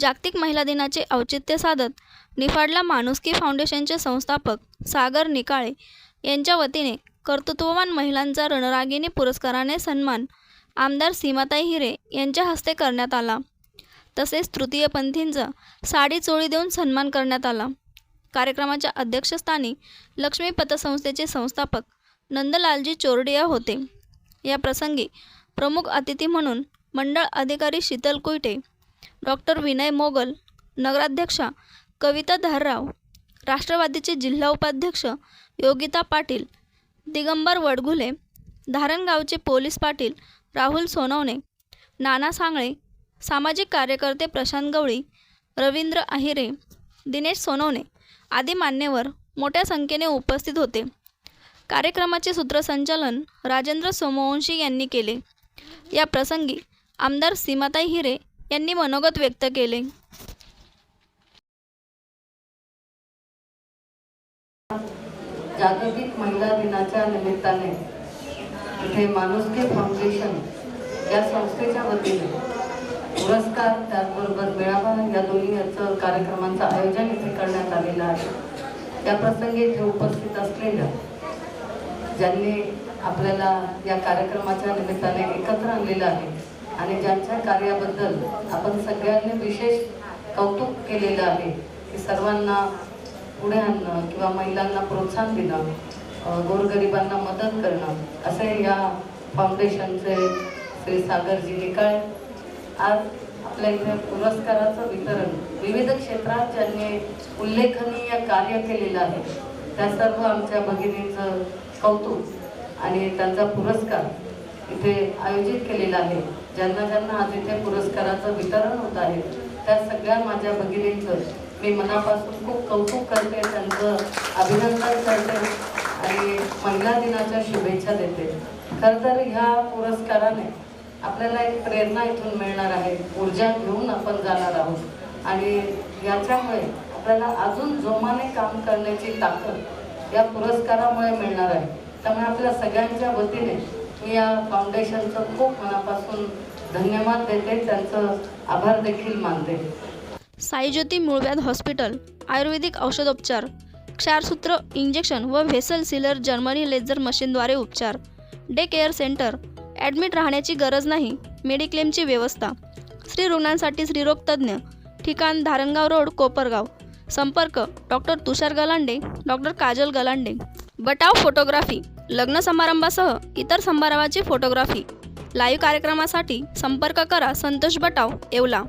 जागतिक महिला दिनाचे औचित्य साधत निफाडला माणुसकी फाउंडेशनचे संस्थापक सागर निकाळे यांच्या वतीने कर्तृत्ववान महिलांचा रणरागिणी पुरस्काराने सन्मान आमदार सीमाताई हिरे यांच्या हस्ते करण्यात आला. तसेच तृतीयपंथींचा साडी चोळी देऊन सन्मान करण्यात आला. कार्यक्रमाच्या अध्यक्षस्थानी लक्ष्मी पतसंस्थेचे संस्थापक नंदलालजी चोरडिया होते. या प्रसंगी प्रमुख अतिथी म्हणून मंडळ अधिकारी शीतल कुयटे डॉक्टर विनय मोगल नगराध्यक्षा कविता धारराव राष्ट्रवादीचे जिल्हा उपाध्यक्ष योगिता पाटील दिगंबर वडघुले धारणगावचे पोलीस पाटील राहुल सोनवणे नाना सांगळे सामाजिक कार्यकर्ते प्रशांत गवळी रवींद्र आहिरे दिनेश सोनवणे आदी मान्यवर मोठ्या संख्येने उपस्थित होते. कार्यक्रमाचे सूत्रसंचालन राजेंद्र सोमवंशी यांनी केले. या प्रसंगी आमदार सीमाताई हिरे यांनी मनोगत व्यक्त केले. जागतिक महिला दिनाच्या निमित्ताने इथे माणुसकी फाउंडेशन या संस्थेच्या वतीने पुरस्कार त्याचबरोबर मेळावा या दोन्ही याचं कार्यक्रमांचं आयोजन इथे करण्यात आलेलं आहे. त्या प्रसंगी इथे उपस्थित असलेल्या ज्यांनी आपल्याला या कार्यक्रमाच्या निमित्ताने एकत्र आणलेलं आहे आणि ज्यांच्या कार्याबद्दल आपण सगळ्यांनी विशेष कौतुक केलेलं आहे की सर्वांना पुढे आणणं किंवा महिलांना प्रोत्साहन देणं गोरगरिबांना मदत करणं असे या फाउंडेशनचे श्री सागरजी निकाळ आज आपल्या इथे पुरस्काराचं वितरण विविध क्षेत्रात ज्यांनी उल्लेखनीय कार्य केलेलं आहे त्या सर्व आमच्या भगिनींचं कौतुक आणि त्यांचा पुरस्कार इथे आयोजित केलेला आहे. ज्यांना ज्यांना आज इथे पुरस्काराचं वितरण होत आहे त्या सगळ्या माझ्या भगिनींचं मी मनापासून खूप कौतुक करते त्यांचं अभिनंदन करते आणि महिला दिनाच्या शुभेच्छा देते. खरं तर ह्या पुरस्काराने आपल्याला एक प्रेरणा इथून मिळणार आहे ऊर्जा घेऊन आपण जाणार आहोत. आणि याच्यामुळे आपल्याला अजून जोमाने काम करण्याची ताकद या पुरस्कारामुळे मिळणार आहे. त्यामुळे आपल्या सगळ्यांच्या वतीने मी या फाउंडेशनचं खूप मनापासून धन्यवाद देते. त्यांचं आभार देखील मानते. साईज्योती मूळव्याध हॉस्पिटल आयुर्वेदिक औषधोपचार क्षारसूत्र इंजेक्शन व व्हेसल सिलर जर्मनी लेझर मशीनद्वारे उपचार डे केअर सेंटर ॲडमिट राहण्याची गरज नाही मेडिक्लेमची व्यवस्था स्त्री रुग्णांसाठी स्त्रीरोग तज्ज्ञ ठिकाण धारणगाव रोड कोपरगाव संपर्क डॉक्टर तुषार गलांडे डॉक्टर काजल गलांडे. बटाव फोटोग्राफी लग्न समारंभासह इतर समारंभाची फोटोग्राफी. लाईव्ह कार्यक्रमासाठी संपर्क करा संतोष बटाव येवला.